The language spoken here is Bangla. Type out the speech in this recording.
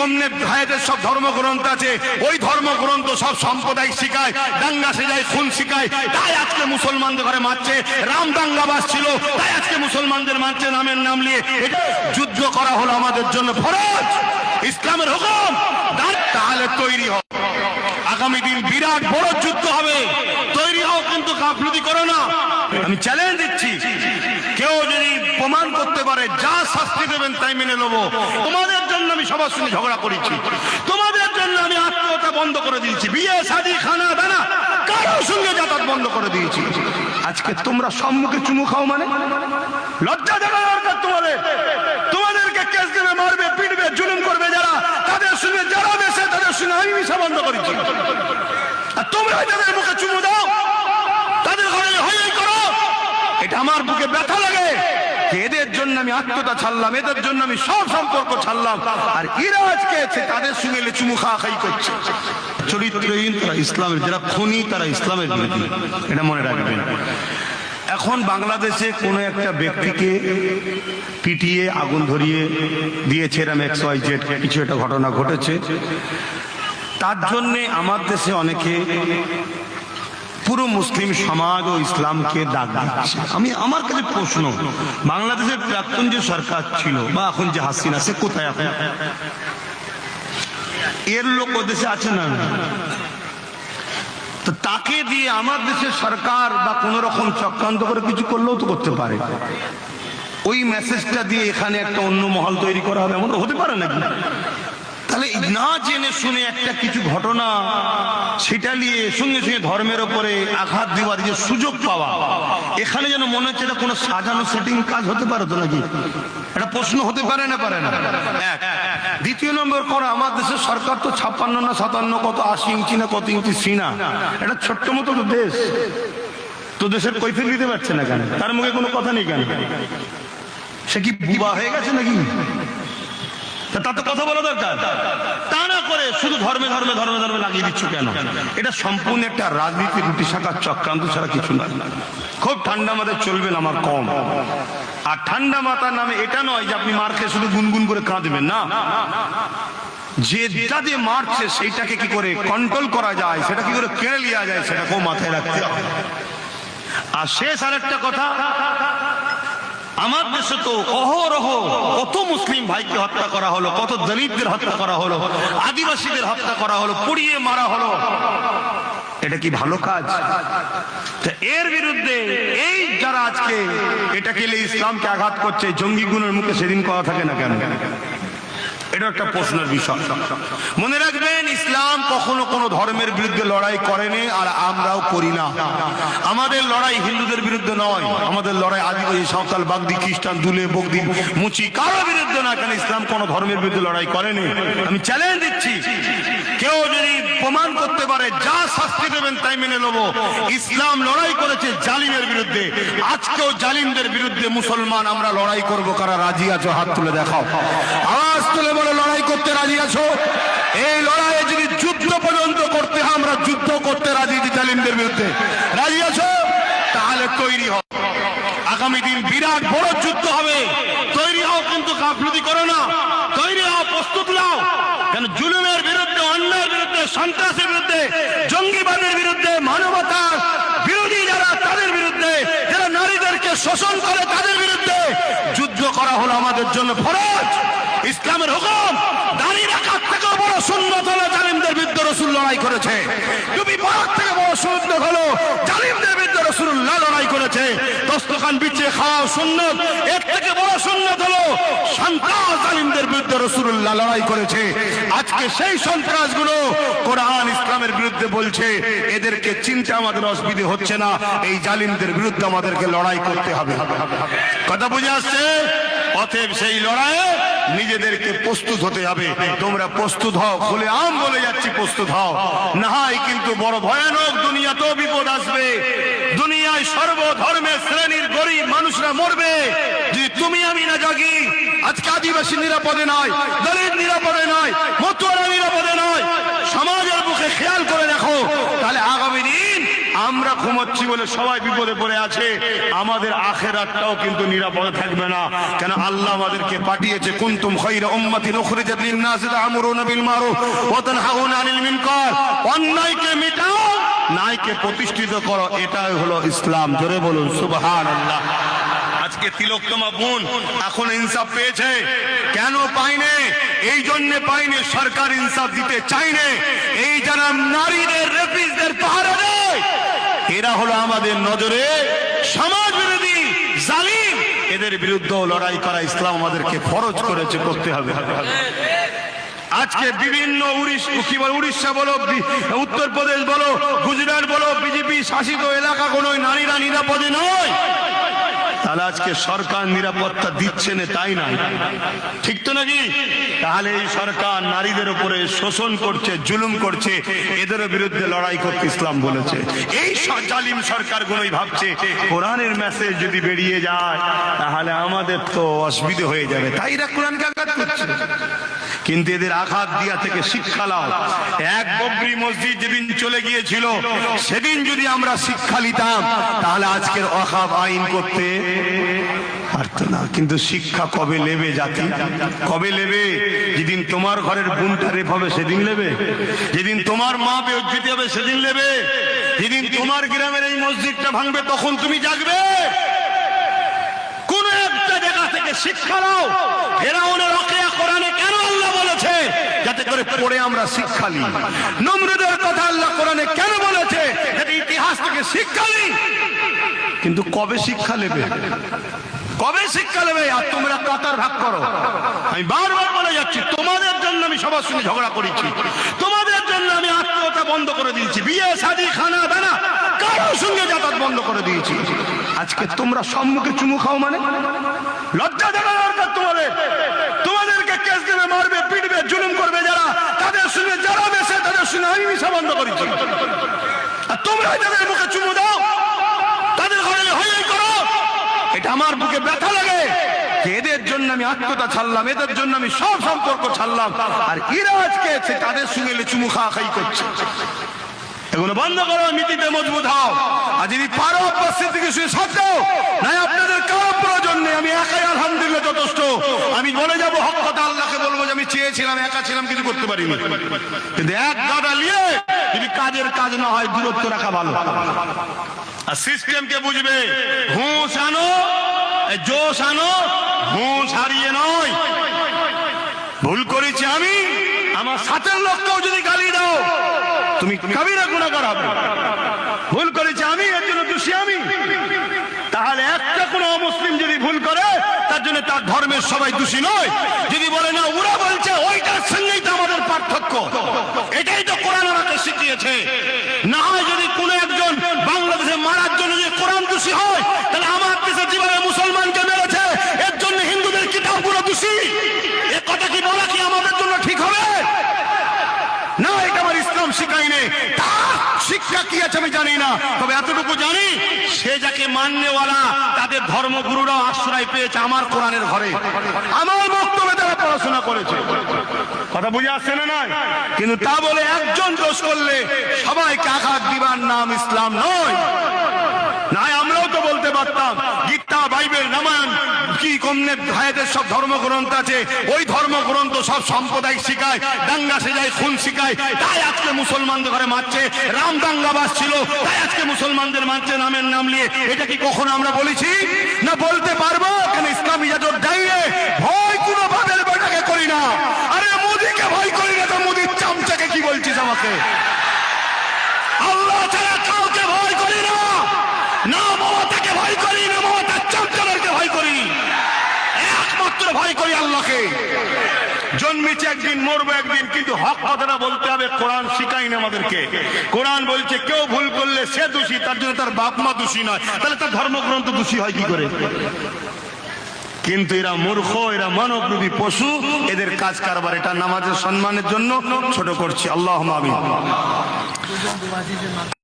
কি ভাইদের সব ধর্মগ্রন্থ আছে, ওই ধর্মগ্রন্থ সব সাম্প্রদায়িক শিখায়, দাঙ্গা সেজায়, খুন শিখায়, তাই আজকে মুসলমানদের ঘরে মারছে, রাম দাঙ্গাবাস ছিল, তাই আজকে মুসলমানদের মারছে নামের নাম নিয়ে। যুদ্ধ করা হলো আমাদের জন্য ফরজ, ইসলামের হুকুম তাহলে তৈরি হোক। আগামী দিন বিরাট বড় যুদ্ধ হবে, তৈরি হও কিন্তু গাফলতি করো না। আমি চ্যালেঞ্জ দিচ্ছি, কেউ যদি প্রমাণ করতে পারে, যা শাস্তি দেবেন তাই মেনে নেব। তোমাদের জন্য আমি সবার সঙ্গে ঝগড়া করেছি। তোমাদের জন্য আমি আত্মহত্যা বন্ধ করে দিয়েছি। বিয়ে, শাদী, খানা, দানা, কারোর সঙ্গে যাতায়াত বন্ধ করে দিয়েছি। আজকে তোমরা সম্মুখে চুমু খাও মানে? লজ্জা দেওয়া দরকার তোমাদের। তোমাদেরকে কেস দেবে, মারবে, পিটবে, জুলুম করবে যারা, তাদের সঙ্গে যারা বেসে তাদের সঙ্গে আমি মিশা বন্ধ করেছি। আর তোমরা যাদের মুখে চুমু দাও। তাদের ঘরে হই করো। এটা আমার বুকে ব্যথা লাগে। এদের জন্য আমি আত্মতা ছাড়লাম, এদের জন্য আমি সব সম্পর্ক ছাড়লাম। আর এরা আজকে আছে? তাদের সঙ্গে চুমু খাওয়া খাই করছে। চরিত্রহীন তারা ইসলামের, যারা খুনি তারা ইসলামের বিরোধী। এটা মনে রাখবেন। এখন বাংলাদেশে কোনো একটা ব্যক্তিকে পিটিয়ে, আগুন ধরিয়ে দিয়েছে এরম এক্স ওয়াই জেড, কিছু একটা ঘটনা ঘটেছে। তার জন্যে আমার দেশে অনেকে পুরো মুসলিম সমাজ ও ইসলামকে ডাক আমি আমার কাছে প্রশ্ন, বাংলাদেশের প্রাক্তন যে সরকার ছিল বা এখন যে হাসিনা, সে কোথায় এর লোক দেশে আছে না তো তাকে দিয়ে আমার দেশের সরকার বা কোন রকম চক্রান্ত করে কিছু করলেও তো করতে পারে। ওই মেসেজটা দিয়ে এখানে একটা অন্য মহল তৈরি করা হবে এমন হতে পারে নাকি? তাহলে না জেনে শুনে একটা কিছু ঘটনা, সেটা নিয়ে সঙ্গে সঙ্গে ধর্মের ওপরে আঘাত দেওয়ার যে সুযোগ পাওয়া, এখানে যেন মনে হচ্ছে কোনো সাজানো সেটিং কাজ হতে পারে তো নাকি? এটা প্রশ্ন হতে পারে না পারে না? দ্বিতীয় নম্বর করো, আমার দেশের সরকার তো ছাপ্পান্ন না সাতান্ন, কত আশি ইঞ্চি না কত ইঞ্চি সিনা। এটা ছোট্ট মতো তো দেশ। তো দেশের কৈফিল দিতে পারছে না কেন? তার মুখে কোনো কথা নেই কেন? সে কি বুবা হয়ে গেছে নাকি? তা তো কথা বলা দরকার। তা না করে শুধু ধর্মে ধর্মে ধর্মে ধর্মে লাগিয়ে দিচ্ছ কেন? এটা সম্পূর্ণ একটা রাজনীতি রুটি শাখার চক্রান্ত ছাড়া কিছু না। খুব ঠান্ডা মাথায় চলবেন আমার কম। আর ঠান্ডা মাথার নামে এটা নয় যে আপনি মার খেয়ে শুধু গুনগুন করে কাঁদবেন, না। যেটা দিয়ে মারছে সেইটাকে কি করে কন্ট্রোল করা যায়, সেটা কি করে কেড়ে নেওয়া যায়, সেটাকেও মাথায় রাখতে হবে। আর শেষ আরেকটা কথা আমার দেশে তো অহরহ কত মুসলিম ভাইকে হত্যা করা হলো, কত দলিতদের হত্যা করা হলো, আদিবাসীদের হত্যা করা হলো, পুড়িয়ে মারা হলো। এটা কি ভালো কাজ? এর বিরুদ্ধে এই যারা আজকে এটা নিয়ে ইসলামকে আঘাত করছে, জঙ্গি গুণের মুখে সেদিন কথা থাকে না কেন? এটা একটা প্রশ্নের বিষয়। মনে রাখবেন, ইসলাম কখনো কোনো ধর্মের বিরুদ্ধে লড়াই করেনি আর আমরাও করি না। আমাদের লড়াই হিন্দুদের বিরুদ্ধে নয়। আমাদের লড়াই আদিবাসী সাঁওতাল বাগদি, খ্রিস্টান, দুলে, বগদি, মুচি কারও বিরুদ্ধে না কেন ইসলাম কোনো ধর্মের বিরুদ্ধে লড়াই করেনি। আমি চ্যালেঞ্জ দিচ্ছি। কেউ যদি প্রমাণ করতে পারে, যা শাস্তি দেবেন তাই মেনে নেব। ইসলাম লড়াই করেছে জালিমের বিরুদ্ধে। আজকেও জালিমদের বিরুদ্ধে মুসলমান, আমরা লড়াই করব। কারা রাজি আছো? হাত তুলে দেখাও। আওয়াজ তুলে বলে, লড়াই করতে রাজি আছো? এই লড়াইয়ে যদি যুদ্ধ পর্যন্ত করতে আমরা যুদ্ধ করতে রাজি আছি বিরুদ্ধে। রাজি আছো? তাহলে তৈরি হও। আগামী দিন বিরাট বড় যুদ্ধ হবে। তৈরি হও কিন্তু গাফলতি করো না। তৈরি হও, প্রস্তুত নাও। কেন জুলুমের বিরুদ্ধে, অন্যায়ের বিরুদ্ধে, সন্ত্রাসের বিরুদ্ধে, জঙ্গিবাদের বিরুদ্ধে, মানবতার বিরোধী যারা, তাদের বিরুদ্ধে, যারা নারীদেরকে শোষণ করে তাদের বিরুদ্ধে যুদ্ধ করা হলো আমাদের জন্য ফরজ। ইসলামের হুকুম। দাঁড়িয়ে রাখার থেকেও বড় সুন্নত হলো জালিমদের বিরুদ্ধে রসুল লড়াই করেছে। টুপি পরার থেকে বড় সুন্নত হলো জালিমদের বিরুদ্ধে রসুল্লাহ লড়াই করেছে। দস্তখান বিছিয়ে খাওয়া সুন্নত। এর থেকে বড় সুন্নত হলো সন্ত্রাস জালিমদের বিরুদ্ধে রসুল্লাহ লড়াই করেছে। আজকে সেই কোরআন ইসলামের বিরুদ্ধে বলছে, এদেরকে চিন্তা আমাদের অসুবিধে হচ্ছে না। এই জালিমদের বিরুদ্ধে আমাদেরকে লড়াই করতে হবে। কথা বুঝে আসছে? অতএব সেই লড়াইয়ে নিজেদেরকে প্রস্তুত হতে হবে। তোমরা প্রস্তুত হও খুলে আম বলে যাচ্ছি, প্রস্তুত হও। না হয় কিন্তু বড় ভয়ানক দুনিয়াতেও বিপদ আসবে। দুনিয়ায় সর্বধর্মের শ্রেণির গরিব মানুষরা মরবে। যদি তুমি আমি না জাগি, আজকে আদিবাসী নিরাপদে নয়, দলিত নিরাপদে নয়, মতুয়ারা নিরাপদে নয়, সমাজের মুখে খেয়াল করে দেখো তাহলে আগামী দিন আমরা ঘুমোচ্ছি বলে সবাই বিপদে পড়ে আছে। আমাদের আখেরাতটাও কিন্তু নিরাপদে থাকবে না। কেন আল্লাহ আমাদেরকে পাঠিয়েছে, কুনতুম খায়রা উম্মাতিন উখরিজাত লিন-নাসি তা'মুরুনা বিল মারুফ ওয়া তানহাউনা আনিল মুনকার। অন্যায়কে মেটাও, ন্যায়কে প্রতিষ্ঠিত করো, এটাই হলো ইসলাম। জোরে বলুন, সুবহানাল্লাহ। আজকে তিলোত্তমা বোন এখন ইনসাফ পেয়েছে। কেন পাইনে এই জন্য পাইনে সরকার ইনসাফ দিতে চাইনে এই যারা নারীদের রেপিসদের পাহারা দেয় এরা হলো আমাদের নজরে সমাজ বিরোধী জালিম। এদের বিরুদ্ধে লড়াই করা ইসলাম আমাদেরকে ফরজ করেছে, করতে হবে। আজকে বিভিন্ন বল, উড়িষ্যা বলো উত্তরপ্রদেশ বলো, গুজরাট বলো, বিজেপি শাসিত এলাকা কোনো নারীরা নিরাপদে নয়। তাহলে আজকে সরকার নিরাপত্তা দিচ্ছে না, তাই নাই? ঠিক তো নাকি? তাহলে এই সরকার নারীদের উপরে শোষণ করছে, জুলুম করছে, এদের বিরুদ্ধে লড়াই করতে ইসলাম বলেছে। এই জালিম সরকার গুলোই ভাবছে, কোরআনের মেসেজ যদি বেরিয়ে যায়, তাহলে আমাদের তো অসুবিধে হয়ে যাবে। তাই এরা কোরআনকে আঘাত করছে। কিন্তু এদের আঘাত দিয়া থেকে শিক্ষা লাও। এক ববরি মসজিদ যেদিন চলে গিয়েছিল, সেদিন যদি আমরা শিক্ষা নিতাম, তাহলে আজকের অখাব আইন করতে পারতো না। কিন্তু শিক্ষা কবে নেবে জাতি? কবে নেবে? যেদিন তোমার ঘরের বোনটা রেপ হবে, সেদিন নেবে। যেদিন তোমার মা বেউজ্জিত হবে, সেদিন নেবে। যেদিন তোমার গ্রামের এই মসজিদটা ভাঙবে, তখন তুমি জাগবে। কোন একটা জায়গা থেকে শিক্ষা নাও। ফেরাউনের অকেয়া কোরআনে কেন আল্লাহ বলেছে যাতে করে পড়ে আমরা শিক্ষা নিই। নমরুদের কথা আল্লাহ কোরআনে কেন বলেছে? যাতে ইতিহাস থেকে শিক্ষা নিই। কিন্তু কবে শিক্ষা নেবে? কবে শিক্ষা নেবে? আর তোমরা কাতার ভাগ করো। আমি বারবার বলে যাচ্ছি, তোমাদের জন্য আমি সবার সঙ্গে ঝগড়া করেছি। তোমাদের জন্য আমি আত্মহত্যা বন্ধ করে দিয়েছি। বিয়ে, শাদি, খানা, দানা, কারোর সঙ্গে যাতায়াত বন্ধ করে দিয়েছি। আজকে তোমরা সম্মুখে চুমু খাও মানে? লজ্জা দেওয়া দরকার তোমাদের। মারবে, পিটবে, জুলুম করবে যারা, তাদের সঙ্গে যারা মেশে তাদের সঙ্গে আমি মিশা বন্ধ করেছি আর তোমরা যাদের মুখে চুমু দাও। তাদের ঘরে হয়ে করো। এটা আমার বুকে ব্যথা লাগে এদের জন্য আমি আত্মতা ছাড়লাম, এদের জন্য আমি সব সম্পর্ক ছাড়লাম। আর এরা আজকে তাদের সঙ্গে চুমু খাওয়া খাই করছে। এগুলো বন্ধ করো নীতিতে মজবুত হও। আর যদি পারো উপস্থিত থেকে শুয়ে সাথ দাও। নাই আপনাদের কারও প্রয়োজন নেই আমি একাই আলহামদুলিল্লাহ যথেষ্ট আমি বলে যাব হক কথা আল্লাহকে বলব চেয়েছিলাম একা ছিলাম, কিছু করতে পারিনি। কিন্তু এক গাদা নিয়ে যদি কাজের কাজ না হয়, দূরত্ব রাখা ভালো। আর সিস্টেমকে বুঝবে? হুঁশ আনো জোশ আনো, হুঁশ হারিয়ে নয়। ভুল করেছি আমি, আমার সাথের লোককেও যদি গালি দাও, তুমি কাবিরা গুণা করাবে ভুল করেছি আমি, এর জন্য দোষী আমি। তাহলে একটা কোনো অমুসলিম যদি ভুল করে, তার জন্য তার ধর্মের সবাই দোষী নয়। যদি বলে না, ওরা বলছে এটাই তো কোরআন আমাকে শিখিয়েছে। না হয় যদি কোনো একজন বাংলাদেশে মারার জন্য যদি কোরআন দোষী হয়, তাহলে আমার দেশে জীবনে মুসলমানকে মেরেছে। এর জন্য হিন্দুদের কিতাবগুলো দোষী। এ কথা কি বলা কি আমাদের জন্য ঠিক হবে? না, এটা আমার ইসলাম শিখাইনি তা শিক্ষা কি আছে আমি জানি না। তবে এতটুকু জানি সে যাকে মাননেওয়ালা, তাদের ধর্মগুরুরাও আশ্রয় পেয়েছে আমার কোরআনের ঘরে। আমার বক্তব্যে তারা পড়াশোনা করেছে। কথা বুঝে আসছে না নয় কিন্তু তা বলে একজন দোষ করলে সবাইকে আঘাত দিবার নাম ইসলাম নয়। নাই, আমরাও তো বলতে পারতাম, গীতা, বাইবেল, রামায়ণ, কি কমনে ভাইদের সব ধর্মগ্রন্থ আছে, ওই ধর্মগ্রন্থ সব সাম্প্রদায়িক শিখায়, দাঙ্গা সেজায়, খুন শিখায়, তাই আজকে মুসলমানদের ঘরে মারছে। রাম দাঙ্গা ছিল, তাই আজকে মুসলমানদের মারছে, নামের নাম নিয়ে এটা কি কখনো আমরা বলেছি? না বলতে পারব? কেন ইসলাম ইজাজত দেয়নি ভয় কোনো বাবের বেটাকে করি না আরে মোদিকে ভয় করি না তো মোদির চামচাকে কি বলছিস আমাকে আল্লাহ ছাড়া কাউকে ভয় করি না না মমতাকে ভয় করি না মমতার চমচাদেরকে ভয় করি একমাত্র ভয় করি আল্লাহকে জন্মেছে একদিন মরবো একদিন, কিন্তু হক কথাটা বলতে হবে, কোরআন শিখাইনি আমাদেরকে। কোরআন বলছে, কেউ ভুল করলে সে দোষী, তার জন্য তার বাপ মা দোষী নয়। তাহলে তার ধর্মগ্রন্থ দোষী হয় কি করে? কিন্তু এরা মূর্খ, এরা মানবরূপী পশু, এদের কাজ কারবার, এটা নামাজের সম্মানের জন্য ছোট করছি। আল্লাহ আমিন।